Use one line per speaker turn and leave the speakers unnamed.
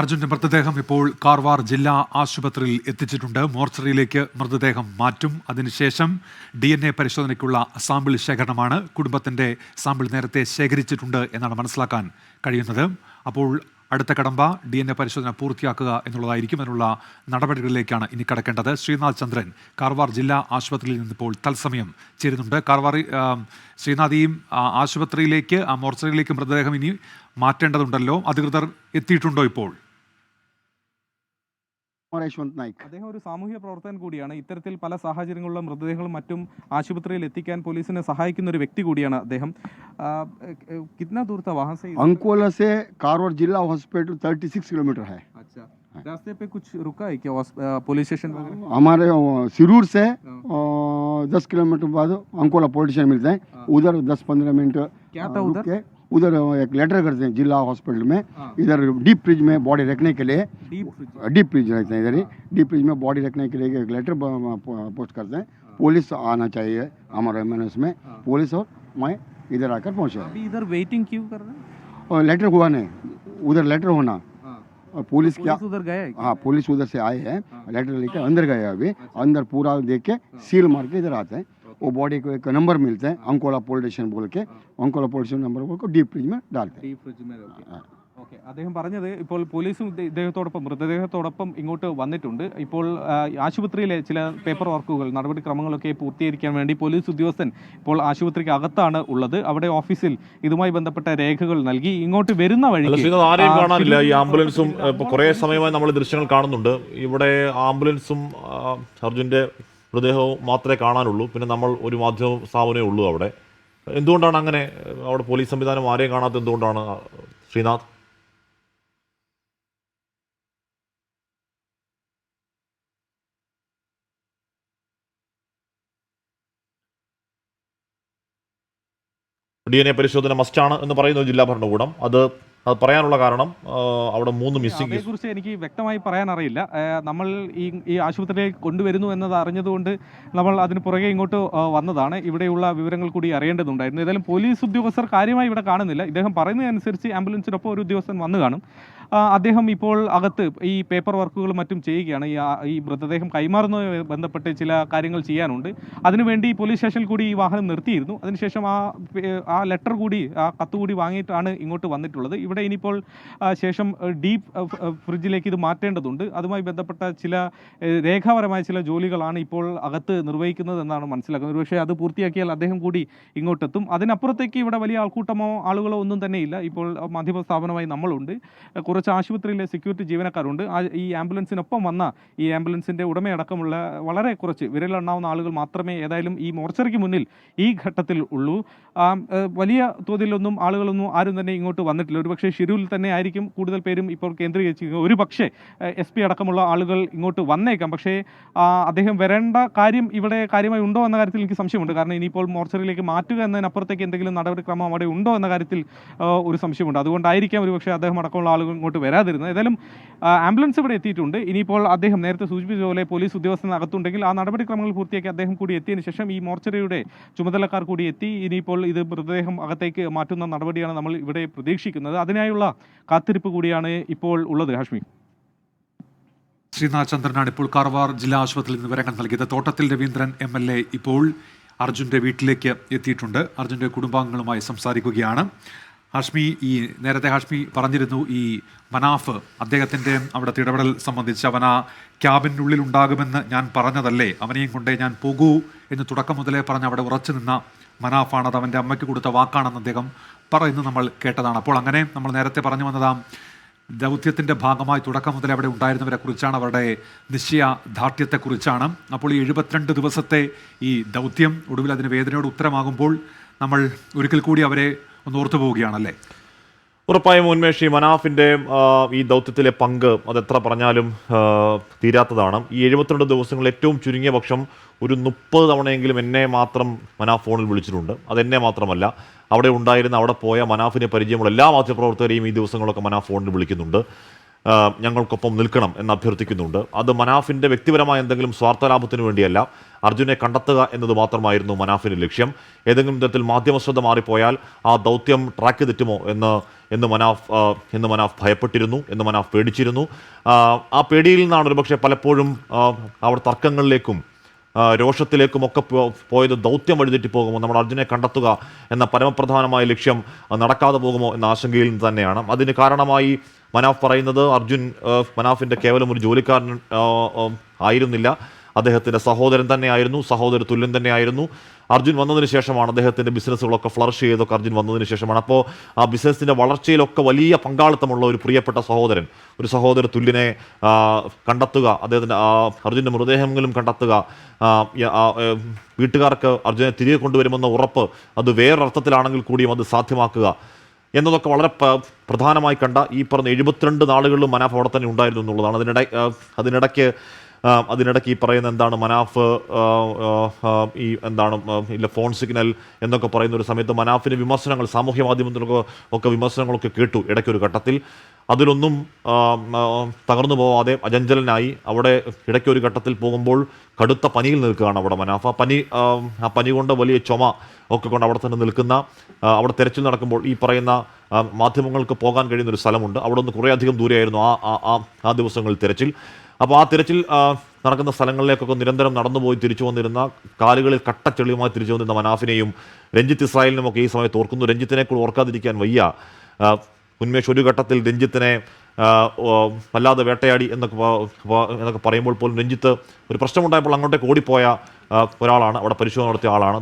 അർജുന്റെ മൃതദേഹം ഇപ്പോൾ കാർവാർ ജില്ലാ ആശുപത്രിയിൽ എത്തിച്ചിട്ടുണ്ട്. മോർച്ചറിയിലേക്ക് മൃതദേഹം മാറ്റും. അതിനുശേഷം ഡി എൻ എ പരിശോധനയ്ക്കുള്ള സാമ്പിൾ ശേഖരണമാണ് കുടുംബത്തിന്റെ സാമ്പിൾ നേരത്തെ ശേഖരിച്ചിട്ടുണ്ട് എന്നാണ് മനസ്സിലാക്കാൻ കഴിയുന്നത്. അപ്പോൾ അടുത്ത കടമ്പ ഡി എൻ എ പരിശോധന പൂർത്തിയാക്കുക എന്നുള്ളതായിരിക്കും അതിനുള്ള നടപടികളിലേക്കാണ് ഇനി കടക്കേണ്ടത്. ശ്രീനാഥ് ചന്ദ്രൻ കാർവാർ ജില്ലാ ആശുപത്രിയിൽ നിന്നിപ്പോൾ തത്സമയം ചേരുന്നുണ്ട്. കാർവാർ ശ്രീനാഥിയും ആശുപത്രിയിലേക്ക് ആ മോർച്ചറിയിലേക്ക് മൃതദേഹം ഇനി മാറ്റേണ്ടതുണ്ടല്ലോ. അധികൃതർ എത്തിയിട്ടുണ്ടോ ഇപ്പോൾ?
യശ്വന്ത് നായിക്
അദ്ദേഹം ഒരു സാമൂഹ്യ പ്രവർത്തകൻ കൂടിയാണ് ഇത്തരത്തിൽ പല സാഹചര്യങ്ങളിലുള്ള മൃതദേഹങ്ങളും മറ്റും ആശുപത്രിയിൽ എത്തിക്കാൻ പോലീസിനെ സഹായിക്കുന്ന ഒരു വ്യക്തി കൂടിയാണ് അദ്ദേഹം ആ, എ- എ- कितना दूर था वहां से
अंकोला से कारवार जिला हॉस्पिटल 36 किलोमीटर है
अच्छा रास्ते पे कुछ रुका है क्या हॉस्प- आ, पुलिस स्टेशन वगैरह
हमारे अ, सिरूर से
हाँ।
दस किलोमीटर बाद अंकोला पुलिस स्टेशन मिलते हैं
हाँ।
उधर दस पंद्रह मिनट
क्या
अ,
था
रुक
उधर?
उधर एक लेटर करते हैं जिला हॉस्पिटल में
हाँ।
इधर डीप फ्रिज में बॉडी रखने के लिए। Deep fridge. रहते हैं इधर ही।
हाँ।
डीप फ्रिज में बॉडी रखने के लिए एक लेटर पोस्ट करते हैं। पुलिस आना चाहिए हमारे एंबुलेंस में।
हाँ।
पुलिस और मैं इधर आकर पहुँचे।
इधर वेटिंग क्यों कर रहे हैं?
और लेटर हुआ नहीं। उधर लेटर होना।
हाँ।
और पुलिस क्या
उधर गए हाँ
पुलिस उधर से आए हैं।
हाँ।
लेटर लेकर अंदर गए अभी।
अच्छा।
अंदर पूरा देख के सील मार के इधर आते हैं। वो बॉडी को एक नंबर मिलते हैं अंकोला पुलिस स्टेशन बोल के
हाँ।
अंकोला पुलिस स्टेशन नंबर बोल के डीप फ्रिज में डालते हैं
ഡീപ് ഫ്രിഡ്ജ് में रख के।
हाँ।
ഓക്കെ അദ്ദേഹം പറഞ്ഞത് ഇപ്പോൾ പോലീസും ഇദ്ദേ- ഇദ്ദേഹത്തോടൊപ്പം മൃതദേഹത്തോടൊപ്പം ഇങ്ങോട്ട് വന്നിട്ടുണ്ട് ഇപ്പോൾ ആ, ആശുപത്രിയിലെ ചില പേപ്പർ വർക്കുകൾ നടപടിക്രമങ്ങളൊക്കെ പൂർത്തീകരിക്കാൻ വേണ്ടി പോലീസ് ഉദ്യോഗസ്ഥൻ ഇപ്പോൾ ആശുപത്രിക്ക് അകത്താണ് ഉള്ളത് അവിടെ ഓഫീസിൽ ഇതുമായി ബന്ധപ്പെട്ട രേഖകൾ നൽകി ഇങ്ങോട്ട് വരുന്ന
അല്ല
വഴി
ശ്രീനാഥ് ആരെയും കാണാനില്ല ഈ ആംബുലൻസും ഇപ്പൊ കുറെ സമയമായി നമ്മൾ ദൃശ്യങ്ങൾ കാണുന്നുണ്ട് ഇവിടെ ആംബുലൻസും ആ, അർജുന്റെ മൃതദേഹവും മാത്രമേ കാണാനുള്ളൂ. പിന്നെ നമ്മൾ ഒരു മാധ്യമ സ്ഥാപനമേ ഉള്ളൂ അവിടെ. എന്തുകൊണ്ടാണ് അങ്ങനെ അവിടെ പോലീസ് സംവിധാനം ആരെയും കാണാത്ത എന്തുകൊണ്ടാണ് ശ്രീനാഥ്? ഡി എൻ എ പരിശോധന മസ്റ്റാണ് എന്ന് പറയുന്നു ജില്ലാ ഭരണകൂടം. അത് അത് പറയാനുള്ള കാരണം അവിടെ മൂന്ന് മിസ്സിംഗ്
അതേക്കുറിച്ച് എനിക്ക് വ്യക്തമായി പറയാൻ അറിയില്ല നമ്മൾ ഈ ഈ ആശുപത്രിയിൽ കൊണ്ടുവരുന്നു എന്നത് അറിഞ്ഞതുകൊണ്ട് നമ്മൾ അതിന് പുറകെ ഇങ്ങോട്ട് വന്നതാണ്. ഇവിടെയുള്ള വിവരങ്ങൾ കൂടി അറിയേണ്ടതുണ്ടായിരുന്നു. ഏതായാലും പോലീസ് ഉദ്യോഗസ്ഥർ കാര്യമായി ഇവിടെ കാണുന്നില്ല. ഇദ്ദേഹം പറയുന്നതനുസരിച്ച് ആംബുലൻസിനൊപ്പം ഒരു ഉദ്യോഗസ്ഥൻ വന്നു കാണും. അദ്ദേഹം ഇപ്പോൾ അകത്ത് ഈ പേപ്പർ വർക്കുകളും മറ്റും ചെയ്യുകയാണ്. ഈ ഈ മൃതദേഹം കൈമാറുന്നതുമായി ബന്ധപ്പെട്ട് ചില കാര്യങ്ങൾ ചെയ്യാനുണ്ട്. അതിനുവേണ്ടി പോലീസ് സ്റ്റേഷനിൽ കൂടി ഈ വാഹനം നിർത്തിയിരുന്നു. അതിനുശേഷം ആ ആ ലെറ്റർ കൂടി ആ കത്ത് കൂടി വാങ്ങിയിട്ടാണ് ഇങ്ങോട്ട് വന്നിട്ടുള്ളത്. ഇവിടെ ഇനിയിപ്പോൾ ശേഷം ഡീപ്പ് ഫ്രിഡ്ജിലേക്ക് ഇത് മാറ്റേണ്ടതുണ്ട്. അതുമായി ബന്ധപ്പെട്ട ചില രേഖാപരമായ ചില ജോലികളാണ് ഇപ്പോൾ അകത്ത് നിർവഹിക്കുന്നത് എന്നാണ് മനസ്സിലാക്കുന്നത്. ഒരുപക്ഷെ അത് പൂർത്തിയാക്കിയാൽ അദ്ദേഹം കൂടി ഇങ്ങോട്ടെത്തും. അതിനപ്പുറത്തേക്ക് ഇവിടെ വലിയ ആൾക്കൂട്ടമോ ആളുകളോ ഒന്നും തന്നെയില്ല ഇപ്പോൾ മാധ്യമ സ്ഥാപനമായി നമ്മളുണ്ട്. കുറച്ച് ആശുപത്രിയിലെ സെക്യൂരിറ്റി ജീവനക്കാരുണ്ട്. ഈ ആംബുലൻസിനൊപ്പം വന്ന ഈ ആംബുലൻസിന്റെ ഉടമയടക്കമുള്ള വളരെ കുറച്ച് വിരലെണ്ണാവുന്ന ആളുകൾ മാത്രമേ ഏതായാലും ഈ മോർച്ചറിക്ക് മുന്നിൽ ഈ ഘട്ടത്തിൽ ഉള്ളൂ. വലിയ തോതിലൊന്നും ആളുകളൊന്നും ആരും തന്നെ ഇങ്ങോട്ട് വന്നിട്ടില്ല. ഒരുപക്ഷെ ഷിരൂരിൽ തന്നെ ആയിരിക്കും കൂടുതൽ പേരും ഇപ്പോൾ കേന്ദ്രീകരിച്ചിരിക്കുന്നത്. ഒരു പക്ഷേ എസ് പി അടക്കമുള്ള ആളുകൾ ഇങ്ങോട്ട് വന്നേക്കാം. പക്ഷേ അദ്ദേഹം വരേണ്ട കാര്യം ഇവിടെ കാര്യമായി ഉണ്ടോ എന്ന കാര്യത്തിൽ എനിക്ക് സംശയമുണ്ട്. കാരണം ഇനിയിപ്പോൾ മോർച്ചറിയിലേക്ക് മാറ്റുക എന്നതിനപ്പുറത്തേക്ക് എന്തെങ്കിലും നടപടിക്രമം അവിടെ ഉണ്ടോ എന്ന കാര്യത്തിൽ ഒരു സംശയമുണ്ട്. അതുകൊണ്ടായിരിക്കാം ഒരുപക്ഷെ അദ്ദേഹം അടക്കമുള്ള ആളുകൾ ഇങ്ങോട്ട് വരാതിരുന്നത്. ഏതായാലും ആംബുലൻസ് ഇവിടെ എത്തിയിട്ടുണ്ട്. ഇനിയിപ്പോൾ അദ്ദേഹം നേരത്തെ സൂചിപ്പിച്ച പോലെ പോലീസ് ഉദ്യോഗസ്ഥൻ അകത്തുണ്ടെങ്കിൽ ആ നടപടിക്രമങ്ങൾ പൂർത്തിയാക്കി അദ്ദേഹം കൂടി എത്തിയതിനു ശേഷം ഈ മോർച്ചറിയുടെ ചുമതലക്കാർ കൂടി എത്തി. ഇനിയിപ്പോൾ ഇത് മൃതദേഹം അകത്തേക്ക് മാറ്റുന്ന നടപടിയാണ് നമ്മൾ ഇവിടെ പ്രതീക്ഷിക്കുന്നത്. അതിനായുള്ള കാത്തിരിപ്പ് കൂടിയാണ് ഇപ്പോൾ ഉള്ളത് ഹാഷ്മി.
ശ്രീനാഥ് ചന്ദ്രനാണ് ഇപ്പോൾ കാർവാർ ജില്ലാ ആശുപത്രിയിൽ നിന്ന് വിവരങ്ങൾ നൽകിയത്. Thottathil Raveendran M L A ഇപ്പോൾ അർജുന്റെ വീട്ടിലേക്ക് എത്തിയിട്ടുണ്ട്. അർജുന്റെ കുടുംബാംഗങ്ങളുമായി സംസാരിക്കുകയാണ്. ഹാഷ്മി ഈ നേരത്തെ ഹാഷ്മി പറഞ്ഞിരുന്നു ഈ മനാഫ് അദ്ദേഹത്തിന്റെ അവിടുത്തെ ഇടപെടൽ സംബന്ധിച്ച് അവൻ ആ ക്യാബിനുള്ളിൽ ഉണ്ടാകുമെന്ന് ഞാൻ പറഞ്ഞതല്ലേ? അവനെയും കൊണ്ടേ ഞാൻ പോകൂ എന്ന് തുടക്കം മുതലേ പറഞ്ഞ് അവിടെ ഉറച്ചു നിന്ന മനാഫാണ് അത് അവന്റെ അമ്മയ്ക്ക് കൊടുത്ത വാക്കാണെന്ന് അദ്ദേഹം പറയുന്നത് നമ്മൾ കേട്ടതാണ്. അപ്പോൾ അങ്ങനെ നമ്മൾ നേരത്തെ പറഞ്ഞു വന്നതാം ദൗത്യത്തിന്റെ ഭാഗമായി തുടക്കം മുതൽ അവിടെ ഉണ്ടായിരുന്നവരെ കുറിച്ചാണ് അവരുടെ നിശ്ചയദാർഢ്യത്തെക്കുറിച്ചാണ് അപ്പോൾ ഈ എഴുപത്തിരണ്ട് ദിവസത്തെ ഈ ദൗത്യം ഒടുവിൽ അതിന് വേദനയോട് ഉത്തരമാകുമ്പോൾ നമ്മൾ ഒരിക്കൽ കൂടി അവരെ ഒന്ന് ഓർത്തു പോവുകയാണല്ലേ?
ഉറപ്പായും ഉന്മേഷി മനാഫിന്റെ ഈ ദൗത്യത്തിലെ പങ്ക് അതെത്ര പറഞ്ഞാലും തീരാത്തതാണ്. ഈ എഴുപത്തിരണ്ട് ദിവസങ്ങളിൽ ഏറ്റവും ചുരുങ്ങിയ പക്ഷം ഒരു മുപ്പത് തവണയെങ്കിലും എന്നെ മാത്രം മനാഫ് ഫോണിൽ വിളിച്ചിട്ടുണ്ട്. അതെന്നെ മാത്രമല്ല അവിടെ ഉണ്ടായിരുന്ന അവിടെ പോയ മനാഫിനെ പരിചയമുള്ള എല്ലാ മാധ്യമപ്രവർത്തകരെയും ഈ ദിവസങ്ങളൊക്കെ മനാഫ് ഫോണിൽ വിളിക്കുന്നുണ്ട്. ഞങ്ങൾക്കൊപ്പം നിൽക്കണം എന്ന് അഭ്യർത്ഥിക്കുന്നുണ്ട്. അത് മനാഫിന്റെ വ്യക്തിപരമായ എന്തെങ്കിലും സ്വാർത്ഥ ലാഭത്തിന് വേണ്ടിയല്ല. അർജുനെ കണ്ടെത്തുക എന്നത് മാത്രമായിരുന്നു മനാഫിന്റെ ലക്ഷ്യം. ഏതെങ്കിലും തരത്തിൽ മാധ്യമശ്രദ്ധ മാറിപ്പോയാൽ ആ ദൗത്യം ട്രാക്ക് തെറ്റുമോ എന്ന് എന്ന് മനാഫ് എന്ന് മനാഫ് ഭയപ്പെട്ടിരുന്നു എന്ന് മനാഫ് പേടിച്ചിരുന്നു. ആ, പേടിയിൽ നിന്നാണ് ഒരുപക്ഷെ പലപ്പോഴും അവർ തർക്കങ്ങളിലേക്കും ആ, രോഷത്തിലേക്കുമൊക്കെ പോ- പോയത് ദൗത്യം വഴിതെറ്റി പോകുമോ? നമ്മുടെ അർജുനെ കണ്ടെത്തുക എന്ന പരമപ്രധാനമായ ലക്ഷ്യം നടക്കാതെ പോകുമോ എന്ന ആശങ്കയിൽ തന്നെയാണ്. അതിന് കാരണമായി മനാഫ് പറയുന്നത് അർജുൻ മനാഫിന്റെ കേവലം ഒരു ജോലിക്കാരൻ ആയിരുന്നില്ല. അദ്ദേഹത്തിന്റെ സഹോദരൻ തന്നെയായിരുന്നു സഹോദര തുല്യൻ തന്നെയായിരുന്നു. അർജുൻ വന്നതിന് ശേഷമാണ് അദ്ദേഹത്തിന്റെ ബിസിനസ്സുകളൊക്കെ ഫ്ലറിഷ് ചെയ്തൊക്കെ അർജുൻ വന്നതിന് ശേഷമാണ്. അപ്പോൾ ആ ബിസിനസ്സിന്റെ വളർച്ചയിലൊക്കെ വലിയ പങ്കാളിത്തമുള്ള ഒരു പ്രിയപ്പെട്ട സഹോദരൻ ഒരു സഹോദര തുല്യനെ കണ്ടെത്തുക അദ്ദേഹത്തിന്റെ അർജുന്റെ മൃതദേഹങ്ങളും കണ്ടെത്തുക വീട്ടുകാർക്ക് അർജുനെ തിരികെ കൊണ്ടുവരുമെന്ന ഉറപ്പ് അത് വേറൊരർത്ഥത്തിലാണെങ്കിൽ കൂടിയും അത് സാധ്യമാക്കുക എന്നതൊക്കെ വളരെ പ്രധാനമായി കണ്ട ഈ പറഞ്ഞ എഴുപത്തിരണ്ട് നാളുകളിലും മനാഫ് അവിടെ തന്നെ ഉണ്ടായിരുന്നു എന്നുള്ളതാണ്. അതിനിടയ്ക്ക് അതിനിടയ്ക്ക് അതിനിടയ്ക്ക് ഈ പറയുന്ന എന്താണ് മനാഫ് ഈ എന്താണ് ഇല്ല ഫോൺ സിഗ്നൽ എന്നൊക്കെ പറയുന്ന ഒരു സമയത്ത് മനാഫിന് വിമർശനങ്ങൾ സാമൂഹ്യ മാധ്യമത്തിലൊക്കെ ഒക്കെ വിമർശനങ്ങളൊക്കെ കേട്ടു ഇടയ്ക്കൊരു ഘട്ടത്തിൽ. അതിലൊന്നും തകർന്നു പോവാതെ അജഞ്ചലനായി അവിടെ ഇടയ്ക്കൊരു ഘട്ടത്തിൽ പോകുമ്പോൾ കടുത്ത പനിയിൽ നിൽക്കുകയാണ് അവിടെ മനാഫ. പനി ആ, പനി കൊണ്ട് വലിയ ചുമ ഒക്കെ കൊണ്ട് അവിടെ തന്നെ നിൽക്കുന്ന അവിടെ തെരച്ചിൽ നടക്കുമ്പോൾ ഈ പറയുന്ന മാധ്യമങ്ങൾക്ക് പോകാൻ കഴിയുന്ന ഒരു സ്ഥലമുണ്ട്. അവിടെ നിന്ന് കുറേയധികം ദൂരെയായിരുന്നു ആ ആ ദിവസങ്ങളിൽ തെരച്ചിൽ. അപ്പോൾ ആ തിരച്ചിൽ നടക്കുന്ന സ്ഥലങ്ങളിലേക്കൊക്കെ നിരന്തരം നടന്നുപോയി തിരിച്ചു വന്നിരുന്ന കാലുകളിൽ കട്ടച്ചെളിയുമായി തിരിച്ചു വന്നിരുന്ന മനാഫിനെയും രഞ്ജിത്ത് ഇസ്രായേലിനും ഒക്കെ ഈ സമയത്ത് ഓർക്കുന്നു. രഞ്ജിത്തിനെ കൂടെ ഓർക്കാതിരിക്കാൻ വയ്യ. ഉന്മേഷ് ഒരു ഘട്ടത്തിൽ രഞ്ജിത്തിനെ വല്ലാതെ വേട്ടയാടി എന്നൊക്കെ എന്നൊക്കെ പറയുമ്പോൾ പോലും രഞ്ജിത്ത് ഒരു പ്രശ്നമുണ്ടായപ്പോൾ അങ്ങോട്ടേക്ക് ഓടിപ്പോയ ഒരാളാണ്. അവിടെ പരിശോധന നടത്തിയ ആളാണ്.